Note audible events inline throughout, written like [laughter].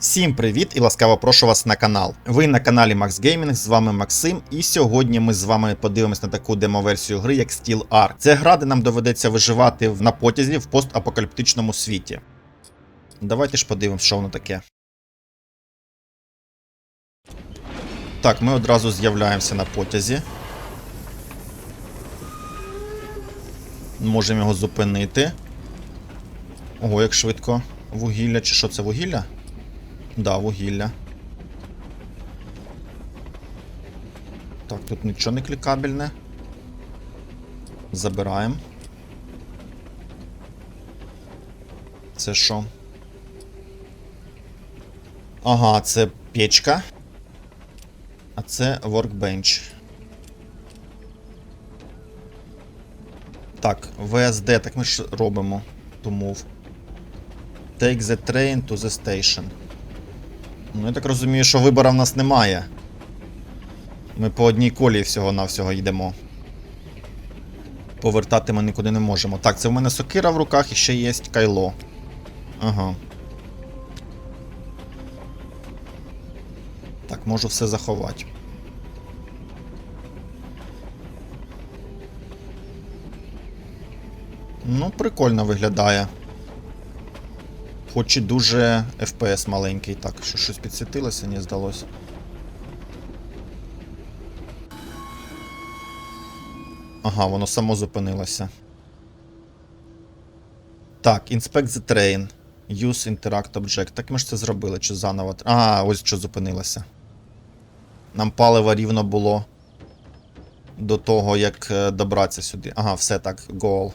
Всім привіт і ласкаво прошу вас на канал. Ви на каналі Max Gaming, з вами Максим, і сьогодні ми з вами подивимось на таку демоверсію гри, як Steel Ark. Це гра, де нам доведеться виживати на потязі в постапокаліптичному світі. Давайте ж подивимось, що воно таке. Так, ми одразу з'являємося на потязі. Можемо його зупинити. Ого, як швидко. Вугілля, чи що це вугілля? Да, вугілля. Так, тут нічого не клікабельне. Забираємо. Це що? Ага, це печка. А це workbench. Так, VSD, так ми ж робимо. To move. Take the train to the station. Ну, я так розумію, що вибору в нас немає. Ми по одній колії всього-навсього йдемо. Повертати ми нікуди не можемо. Так, це в мене сокира в руках і ще є кайло. Ага. Так, можу все заховати. Ну, прикольно виглядає. Хоч і дуже FPS маленький. Так, що щось підсвітилося, не здалося. Ага, воно само зупинилося. Так, Inspect the train. Use Interact Object. Так ми ж це зробили, чи заново. А, ось що зупинилося. Нам паливо рівно було до того, як е, добратися сюди. Ага, все так, goal.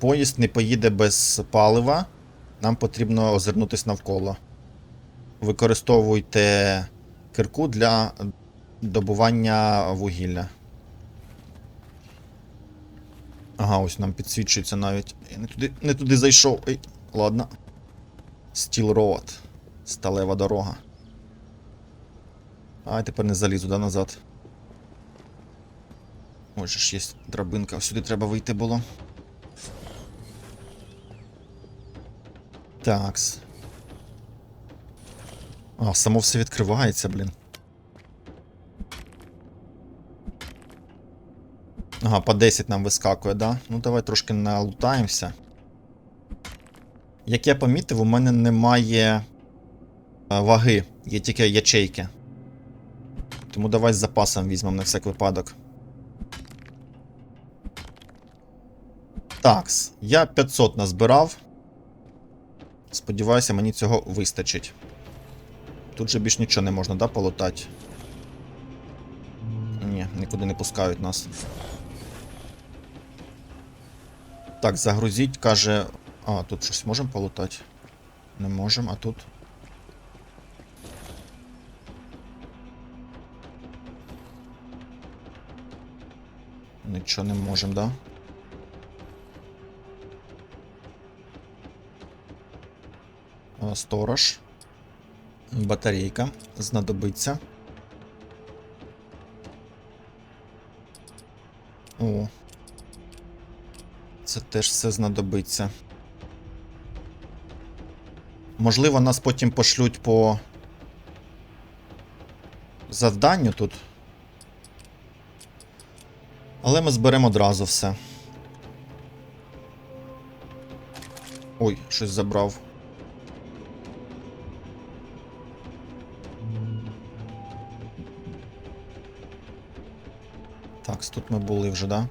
Поїзд не поїде без палива. Нам потрібно озирнутися навколо. Використовуйте кирку для добування вугілля. Ага, ось нам підсвічується навіть. Я не туди, не туди зайшов. Ей, ладно. Steel Road. Сталева дорога. А, тепер не залізу, да, назад. Ось ж є драбинка. Сюди треба вийти було. Такс. А, само все відкривається, блін. Ага, по 10 нам вискакує, да? Ну давай трошки налутаємося. Як я помітив, у мене немає е, ваги, є тільки ячейки. Тому давай з запасом візьмемо на всяк випадок. Такс, я 500 назбирав. Сподіваюся, мені цього вистачить. Тут же більш нічого не можна, да, полутати? Ні, нікуди не пускають нас. Так, загрузіть, каже. А, тут щось можемо полутати? Не можемо, а тут. Нічого не можемо, да? Сторож. Батарейка. Знадобиться. О. Це теж все знадобиться. Можливо, нас потім пошлють по завданню тут. Але ми зберемо одразу все. Ой, щось забрав. Так, тут ми були вже, да?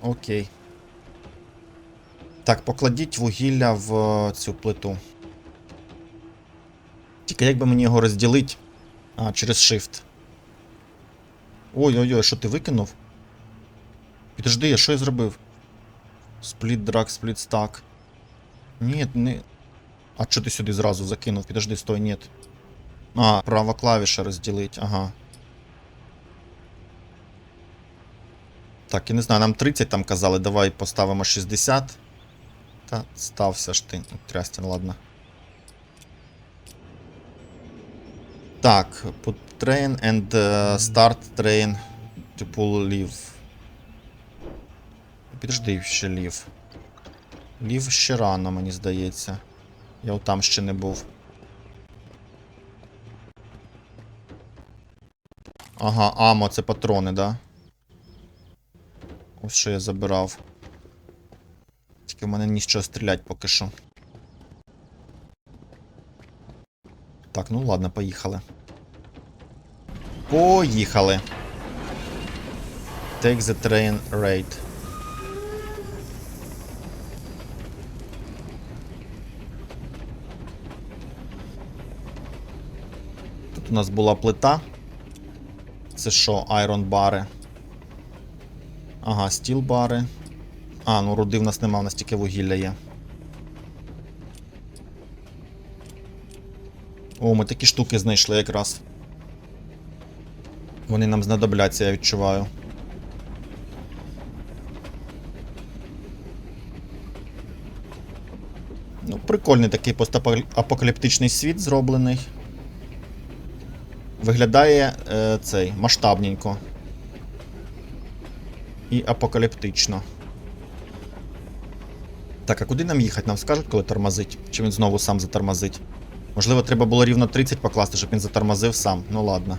Окей. Так, покладіть вугілля в е, цю плиту. Тільки як би мені його розділити? А, через Shift. Ой-ой-ой, що ти викинув? Підожди, що я зробив? Спліт драг, спліт стак. Ні, не. А що ти сюди зразу закинув? Підожди, стой, ні. А, права клавіша розділить, ага. Так, я не знаю, нам 30 там казали, давай поставимо 60. Та стався ж ти. Трястін, ладно. Так, put train and uh, start train to pull leave. підожди ще лів. Лів ще рано, мені здається. Я отам ще не був. Ага, амо, це патрони, да? Ось що я забирав. Тільки в мене нічого стрілять поки що. Так, ну ладно, поїхали. Поїхали. Take the train raid. Тут у нас була плита. Це що, айрон бари? Ага, стіл бари. А, ну руди в нас нема, у нас тільки вугілля є. О, ми такі штуки знайшли якраз. Вони нам знадобляться, я відчуваю. Ну, прикольний такий постапокаліптичний світ зроблений. Виглядає е, цей масштабненько. І апокаліптично. Так, а куди нам їхати? Нам скажуть, коли тормозить? Чи він знову сам затормозить? Можливо, треба було рівно 30 покласти, щоб він затормозив сам. Ну ладно.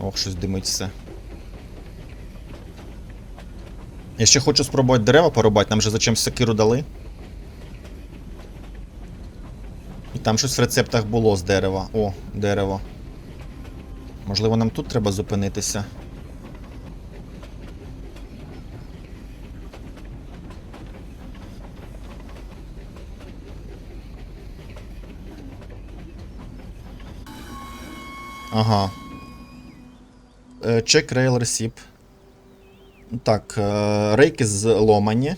Ох, щось димить все. Я ще хочу спробувати дерева порубати, нам же зачем секиру дали. І там щось в рецептах було з дерева. О, дерево. Можливо, нам тут треба зупинитися. Ага. Е, Check rail receipt. Так, е, рейки зломані.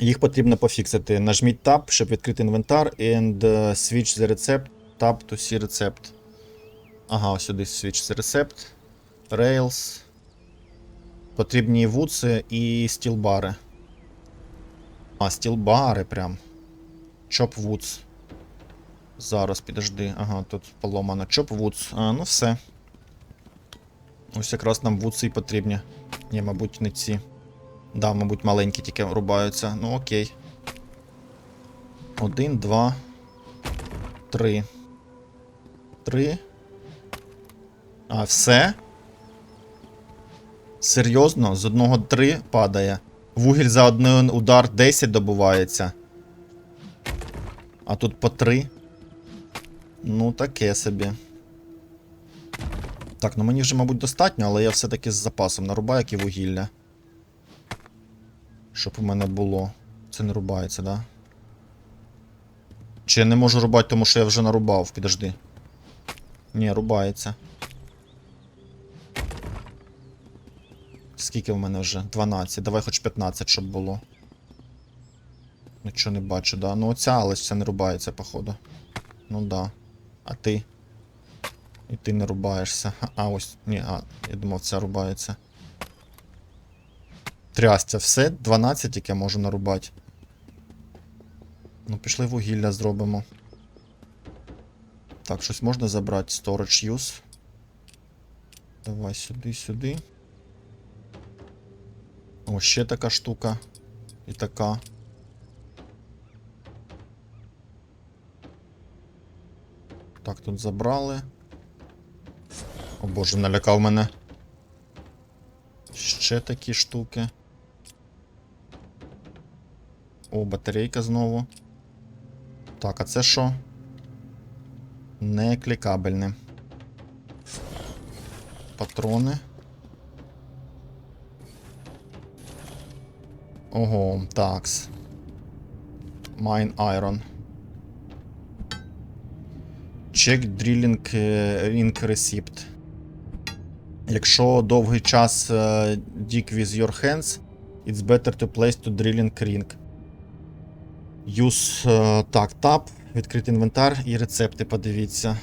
Їх потрібно пофіксити. Нажміть Tab, щоб відкрити інвентар, and е, switch the recept. Tab to see recept. Ага, ось сюди switch the recept. Rails. Потрібні вудси і стілбари. А, стілбари прям. Chop woods. Зараз, підожди. Ага, тут поломано. Chop woods. А, ну все. Ось якраз нам вудси і потрібні. Ні, мабуть, не ці. Да, мабуть, маленькі тільки рубаються. Ну окей. Один, два. Три. Три. А, все? Серйозно? З одного три падає. Вугіль за один удар 10 добувається. А тут по три. Ну, таке собі. Так, ну мені вже, мабуть, достатньо, але я все-таки з запасом нарубаю, як і вугілля. Щоб у мене було. Це не рубається, да? Чи я не можу рубати, тому що я вже нарубав, підожди. Ні, рубається. Скільки в мене вже? 12. Давай хоч 15, щоб було. Нічого не бачу, да. Ну оця, але це не рубається, походу. Ну да. А ти? І ти не рубаєшся. А, ось. Ні, а, я думав, ця рубається. Трястя, все, 12 тільки можу нарубати. Ну, пішли вугілля зробимо. Так, щось можна забрати. Storage use. Давай сюди, сюди. О, ще така штука. І така. Так, тут забрали. О боже, налякав мене. Ще такі штуки. О, батарейка знову. Так, а це що? Не клікабельне. Патрони. Ого, такс. Check drilling е, ring receipt. Якщо довгий час е, with your hands, it's better to place to drilling ring. Use е, так, tab, відкрити інвентар і рецепти подивіться.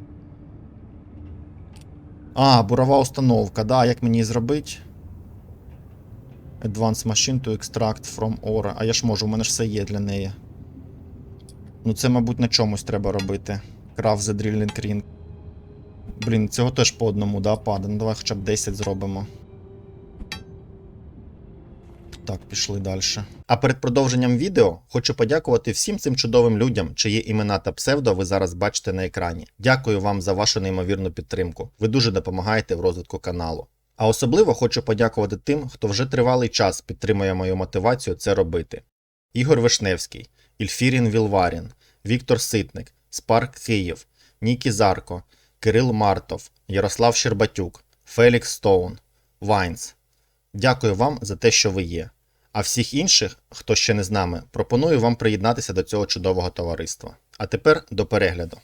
А, бурова установка, да, як мені зробити? Advanced machine to extract from ore. А я ж можу, у мене ж все є для неї. Ну це, мабуть, на чомусь треба робити. Craft the drilling ring. Блін, цього теж по одному, да, падає. Ну давай хоча б 10 зробимо. Так, пішли далі. А перед продовженням відео хочу подякувати всім цим чудовим людям, чиї імена та псевдо ви зараз бачите на екрані. Дякую вам за вашу неймовірну підтримку. Ви дуже допомагаєте в розвитку каналу. А особливо хочу подякувати тим, хто вже тривалий час підтримує мою мотивацію це робити. Ігор Вишневський, Ільфірін Вілварін, Віктор Ситник, Спарк Київ, Нікі Зарко, Кирил Мартов, Ярослав Щербатюк, Фелікс Стоун, Вайнс. Дякую вам за те, що ви є. А всіх інших, хто ще не з нами, пропоную вам приєднатися до цього чудового товариства. А тепер до перегляду.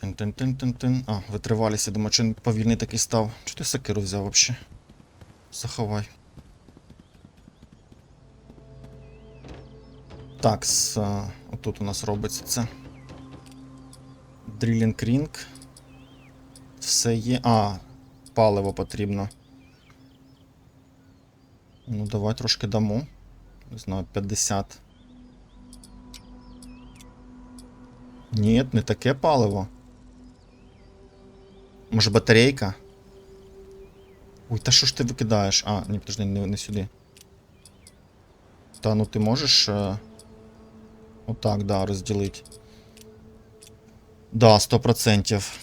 Тин-тин-тин-тин-тин. А, витривалися, думаю, чи повільний такий став. Чи ти сокиру взяв взагалі? Заховай. Так, отут у нас робиться це. Дрілінг рінг. Все є. А, паливо потрібно. Ну, давай трошки дамо. Не знаю, 50. Ні, не таке паливо. Може батарейка? Ой, та що ж ти викидаєш? А, ні, подожди, не, не сюди. Та ну ти можеш. Е... Отак, да, розділити. Да, 100%.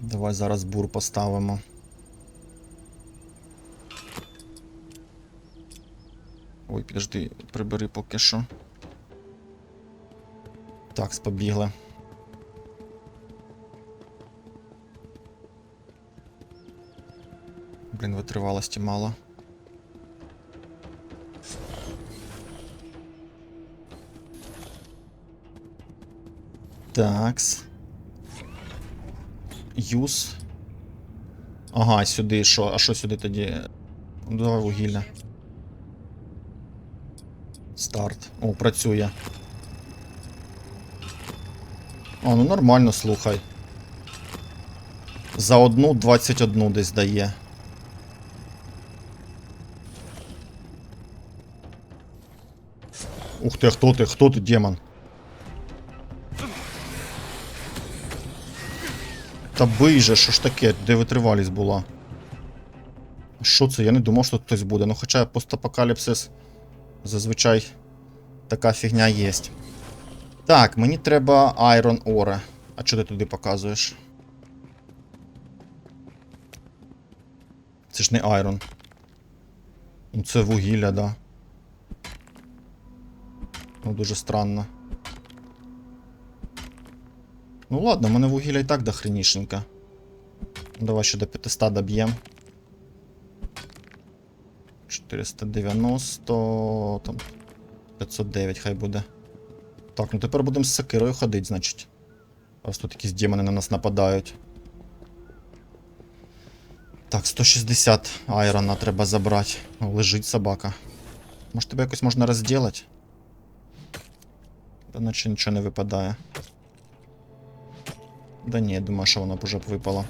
Давай зараз бур поставимо. Ой, підожди, прибери поки що. Так, побігли. Блін, витривалості мало. Такс. Юз. Ага, сюди що? А що сюди тоді? Давай вугілля. Старт. О, працює. А, ну нормально, слухай. За одну 21 десь дає. Ух ти, хто ти? Хто ти, демон? Та бий же, що ж таке, де витривалість була? Що це? Я не думав, що тут хтось буде. Ну хоча постапокаліпсис зазвичай така фігня є. Так, мені треба Iron Ore. А що ти туди показуєш? Це ж не Iron. Ну це вугілля, да. Ну дуже странно. Ну ладно, в мене вугілля і так дохренішенька. Ну, Давай ще до 500 доб'єм. 490, там 509 хай буде. Так, ну тепер будемо з сокирою ходити, значить. Раз тут якісь демони на нас нападають. Так, 160 айрона треба забрати. О, лежить собака. Може тебе якось можна розділити? Та наче нічого не випадає. Да ні, я думаю, що вона б уже б.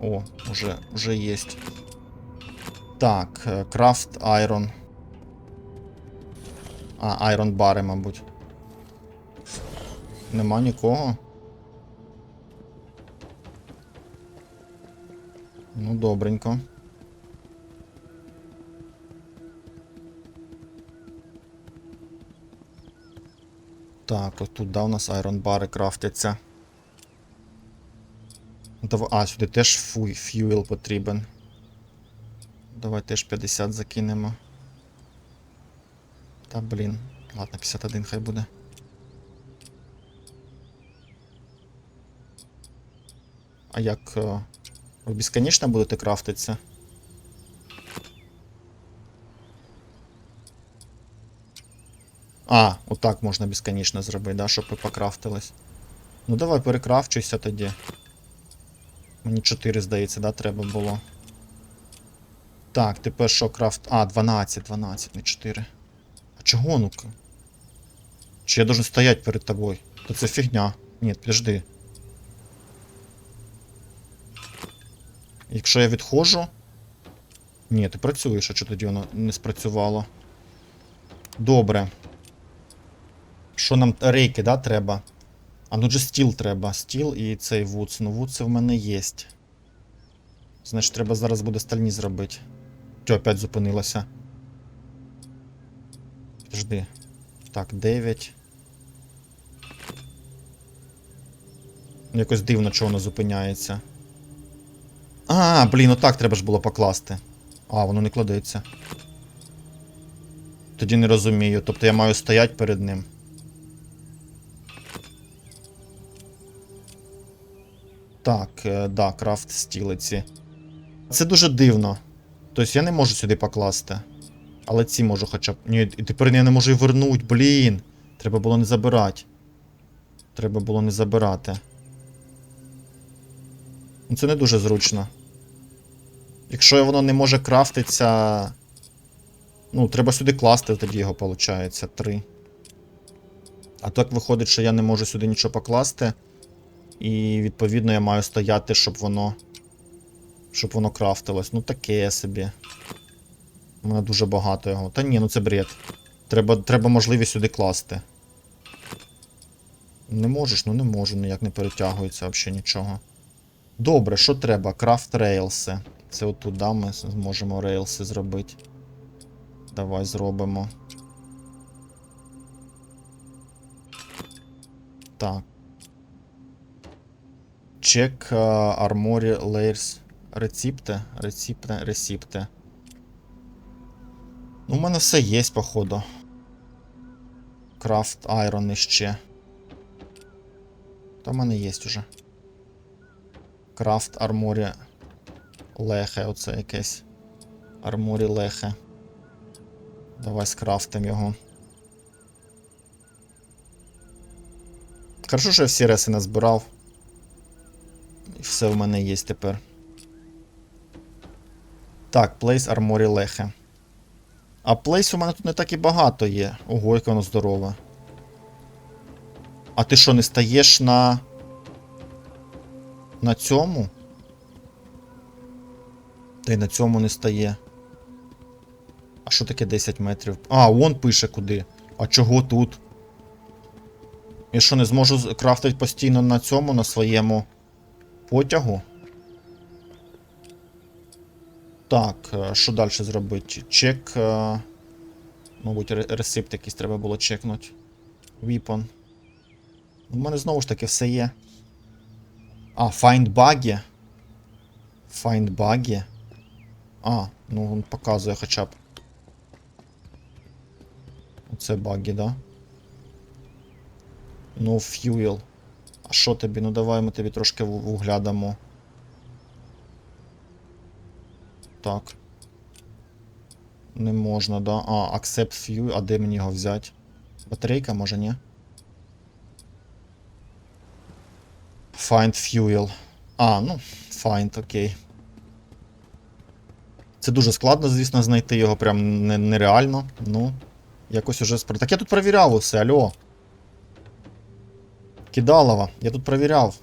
О, уже, уже есть. Так, е, крафт айрон. А, айрон бари, мабуть. Нема нікого. Ну, добренько. Так, ось тут да, у нас айрон бари крафтяться. А, сюди теж фу, фьюел потрібен. Давай теж 50 закинемо. Та блін. Ладно, 51 хай буде. А як. е, Ви безконечно будете крафтитися? А, отак можна безконечно зробити, да, щоб ви покрафтились. Ну давай перекрафчуйся тоді. Мені 4, здається, да, треба було. Так, тепер що крафт. А, 12, 12, не 4. А чого ну-ка? Чи я должен стоять перед тобою? То це фігня. Ні, подожди. Якщо я відходжу. Ні, ти працюєш, а чого тоді воно не спрацювало? Добре. Що нам рейки, да, треба? А ну же стіл треба. Стіл і цей вудс. Ну, вудси в мене є. Значить, треба зараз буде стальні зробити. Тьо, опять зупинилося. Жди. Так, 9. Якось дивно, чого воно зупиняється. А, блін, отак треба ж було покласти. А, воно не кладеться. Тоді не розумію. Тобто я маю стояти перед ним. Так, е, да, крафт стілиці. Це дуже дивно. Тобто я не можу сюди покласти. Але ці можу хоча б. Ні, і тепер я не можу і вернуть, блін. Треба було не забирати. Треба було не забирати. Ну це не дуже зручно. Якщо воно не може крафтитися. Ну, треба сюди класти, тоді його виходить. Три. А так виходить, що я не можу сюди нічого покласти. І відповідно я маю стояти, щоб воно. Щоб воно крафтилось. Ну таке собі. У мене дуже багато його. Та ні, ну це бред. Треба треба можливість сюди класти. Не можеш, ну не можу, ніяк не перетягується взагалі нічого. Добре, що треба? Крафт рейлси. Це отут, да, ми зможемо рейлси зробити. Давай зробимо. Так. Uh, Armory Layers. Реципти? Реципти, реципти. Ну, у мене все є, походу. Крафт Айрон іще. Та в мене є уже. Крафт Арморі Лехе, оце якесь. Арморі Лехе. Давай скрафтим його. Хорошо, що я всі реси назбирав. Все в мене є тепер. Так, Place Armory Лехе. А плейс у мене тут не так і багато є. Ого, яке воно здорове. А ти що, не стаєш на. На цьому? Та й на цьому не стає. А що таке 10 метрів? А, вон пише куди. А чого тут? Я що, не зможу крафтити постійно на цьому, на своєму потягу? Так, е, що далі зробити? Чек. е, Мабуть, ре- ресипт якийсь треба було чекнути. Weapon. У мене знову ж таки все є. А, find buggy. Find buggy. А, ну він показує хоча б. Оце баги, да? No fuel. А що тобі? Ну давай ми тобі трошки вугля. Так. Не можна, да? А, accept fuel, а де мені його взяти? Батарейка, може, ні? Find fuel. А, ну, find, окей. Це дуже складно, звісно, знайти його прям нереально. Ну, якось уже. Так я тут перевіряв усе, алло. Кидалова, я тут перевіряв.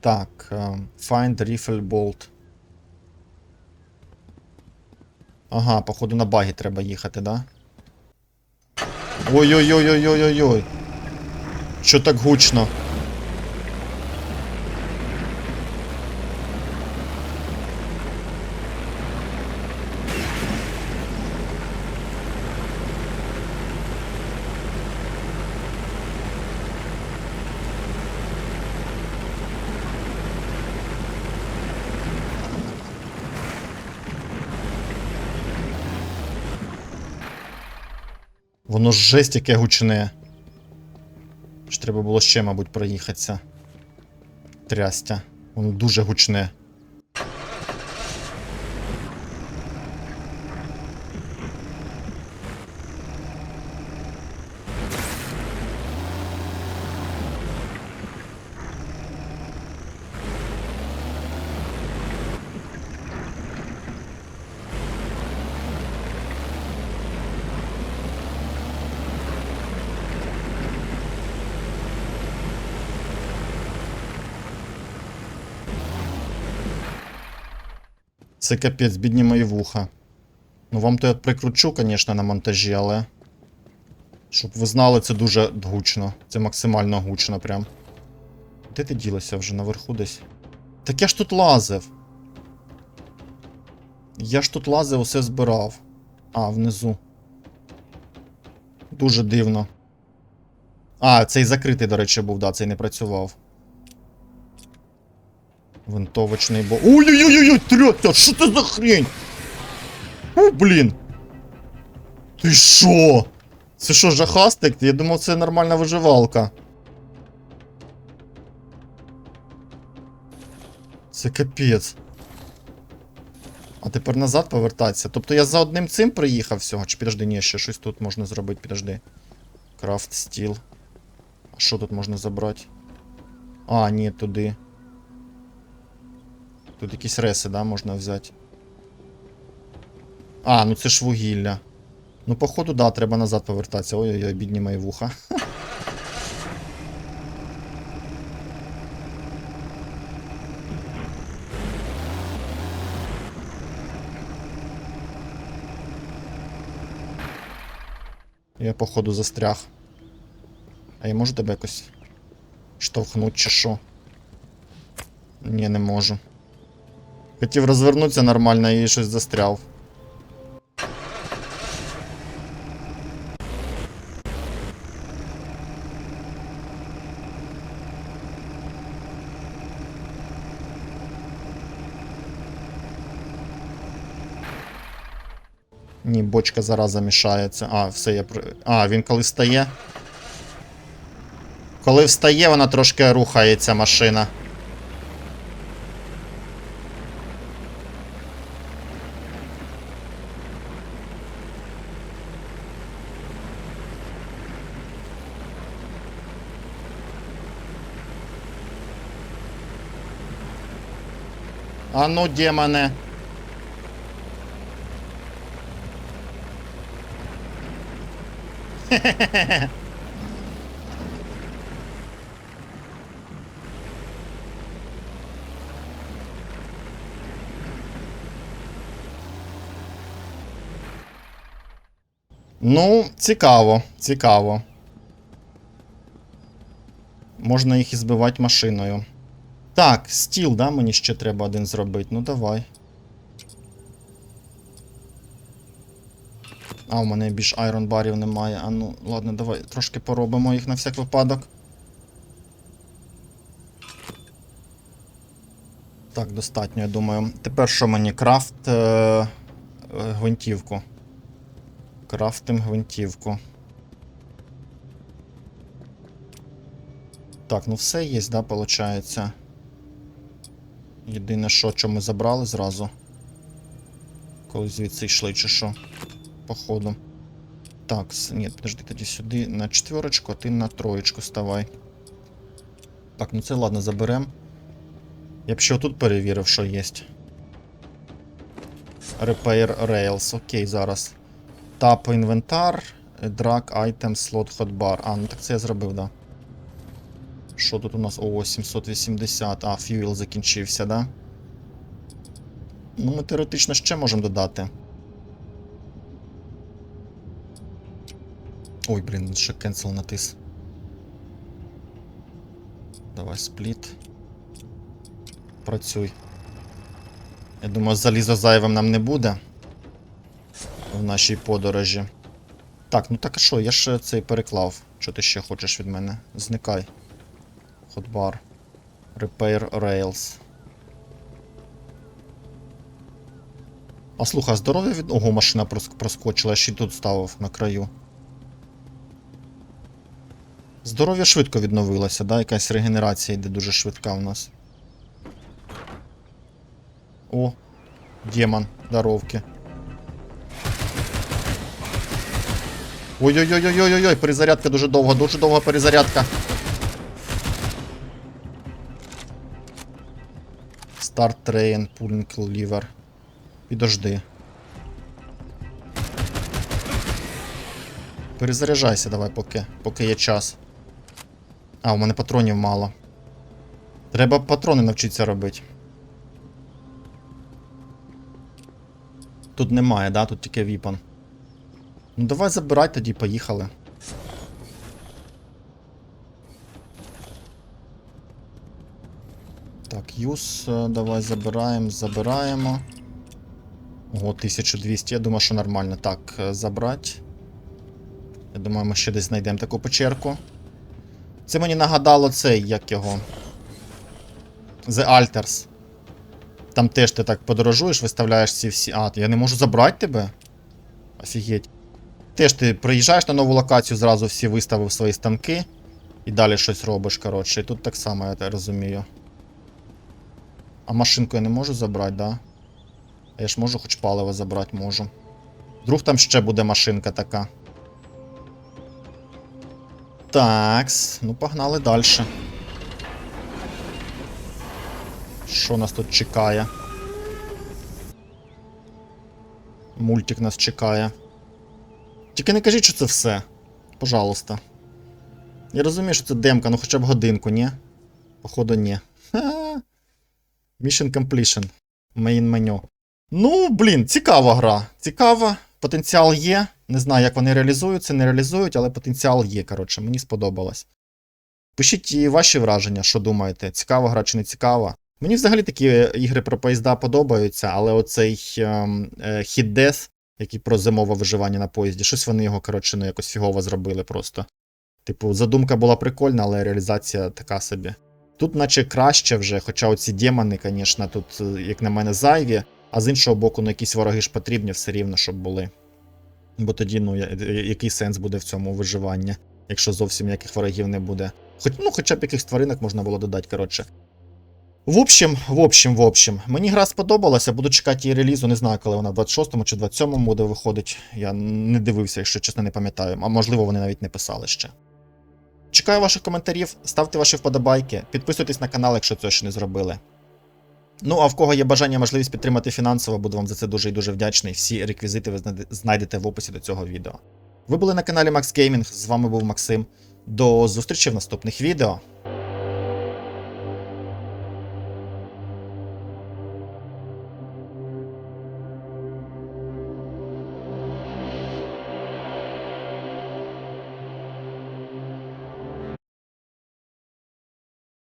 Так, find rifle bolt. Ага, походу на багі треба їхати, да? Ой-ой-ой-ой-ой-ой-ой. Що так гучно? Воно жесть яке гучне. Ж треба було ще, мабуть, проїхатися. Трястя. Воно дуже гучне. Це капець, бідні мої вуха. Ну вам то я прикручу, звісно, на монтажі, але. Щоб ви знали, це дуже гучно. Це максимально гучно прям. Де ти ділася вже наверху десь? Так я ж тут лазив. Я ж тут лазив, усе збирав. А, внизу. Дуже дивно. А, цей закритий, до речі, був, да, цей не працював. Винтовочний бо. Ой-ой-ой, третя, що це за хрень? О, блін. Ти що? Це що, жахастик? Я думав, це нормальна виживалка. Це капець. А тепер назад повертатися. Тобто я за одним цим приїхав всього. Чи підожди, ні, ще щось тут можна зробити, підожди. Крафт стіл. А що тут можна забрати? А, ні, туди. Тут якісь реси, да, можна взяти. А, ну це ж вугілля. Ну, походу, да, треба назад повертатися. Ой-ой-ой, бідні мої вуха. [laughs] Я, походу, застряг. А я можу тебе якось штовхнути чи що? Ні, не можу. Хотів розвернутися нормально і щось застряв. Ні, бочка зараза мішається. А, все, я. А, він коли стає. Коли встає, вона трошки рухається машина. А ну, демоне. [laughs] Ну, цікаво, цікаво. Можна їх і збивати машиною. Так, стіл, да, мені ще треба один зробити. Ну давай. А, у мене більш айрон барів немає. А ну, ладно, давай трошки поробимо їх на всяк випадок. Так, достатньо, я думаю. Тепер що мені? Крафт е- е- гвинтівку. Крафтим гвинтівку. Так, ну все є, да, виходить. Єдине, що, що ми забрали зразу. Коли звідси йшли, чи що. Походу. Так, ні, подожди, тоді сюди на четверочку, а ти на троєчку ставай. Так, ну це ладно, заберем. Я б ще тут перевірив, що є. Repair Rails. Окей, зараз. Тап інвентар, drag item, slot hotbar. А, ну так це я зробив, да. Що тут у нас? О, 780. А, fuel закінчився, да? Ну, ми теоретично ще можемо додати. Ой, блін, ще cancel натис. Давай спліт. Працюй. Я думаю, залізо зайвим нам не буде. В нашій подорожі. Так, ну так а що, я ж цей переклав. Що ти ще хочеш від мене? Зникай. Hotbar. Repair Rails. А слухай, здоров'я від. Ого, машина проскочила, я ще й тут ставив на краю. Здоров'я швидко відновилося, да? Якась регенерація йде дуже швидка у нас. О, демон, здоровки. Ой-ой-ой-ой-ой-ой, перезарядка дуже довга, дуже довга перезарядка. Старт трейн, пулінг лівер. Підожди. Перезаряджайся давай поки, поки є час. А, у мене патронів мало. Треба патрони навчитися робити. Тут немає, да? Тут тільки віпон. Ну давай забирай тоді, поїхали. Так, юз, е, давай забираємо, забираємо. Ого, 1200, я думаю, що нормально. Так, е, забрати. Я думаю, ми ще десь знайдемо таку печерку. Це мені нагадало цей, як його. The Alters. Там теж ти так подорожуєш, виставляєш ці всі. А, я не можу забрати тебе? Офігеть. Теж ти приїжджаєш на нову локацію, зразу всі виставив свої станки. І далі щось робиш, коротше. І тут так само, я розумію. А машинку я не можу забрати, да? А я ж можу хоч паливо забрати можу. Вдруг там ще буде машинка така. Такс, ну погнали далі. Що нас тут чекає? Мультик нас чекає. Тільки не кажіть, що це все. Пожалуйста. Я розумію, що це демка, ну хоча б годинку, ні? Походу, ні. Mission completion. Main menu. Ну, блін, цікава гра. Цікава. Потенціал є. Не знаю, як вони реалізуються, не реалізують, але потенціал є, коротше, мені сподобалось. Пишіть і ваші враження, що думаєте, цікава гра чи не цікава. Мені взагалі такі ігри про поїзда подобаються, але оцей ем, е, Hit Death, який про зимове виживання на поїзді, щось вони його, коротше, ну якось фігово зробили просто. Типу, задумка була прикольна, але реалізація така собі. Тут, наче краще вже, хоча оці демони, звісно, тут, е, як на мене, зайві, а з іншого боку, ну якісь вороги ж потрібні все рівно, щоб були. Бо тоді, ну, який сенс буде в цьому виживанні, якщо зовсім ніяких ворогів не буде. Хоч, ну, хоча б якихось тваринок можна було додати, коротше. В общем, в общем, в общем, мені гра сподобалася, буду чекати її релізу, не знаю, коли вона в 26-му чи 27-му буде виходить. Я не дивився, якщо чесно, не пам'ятаю. А можливо, вони навіть не писали ще. Чекаю ваших коментарів, ставте ваші вподобайки, підписуйтесь на канал, якщо цього ще не зробили. Ну, а в кого є бажання, можливість підтримати фінансово, буду вам за це дуже і дуже вдячний. Всі реквізити ви знайдете в описі до цього відео. Ви були на каналі Max Gaming, з вами був Максим. До зустрічі в наступних відео.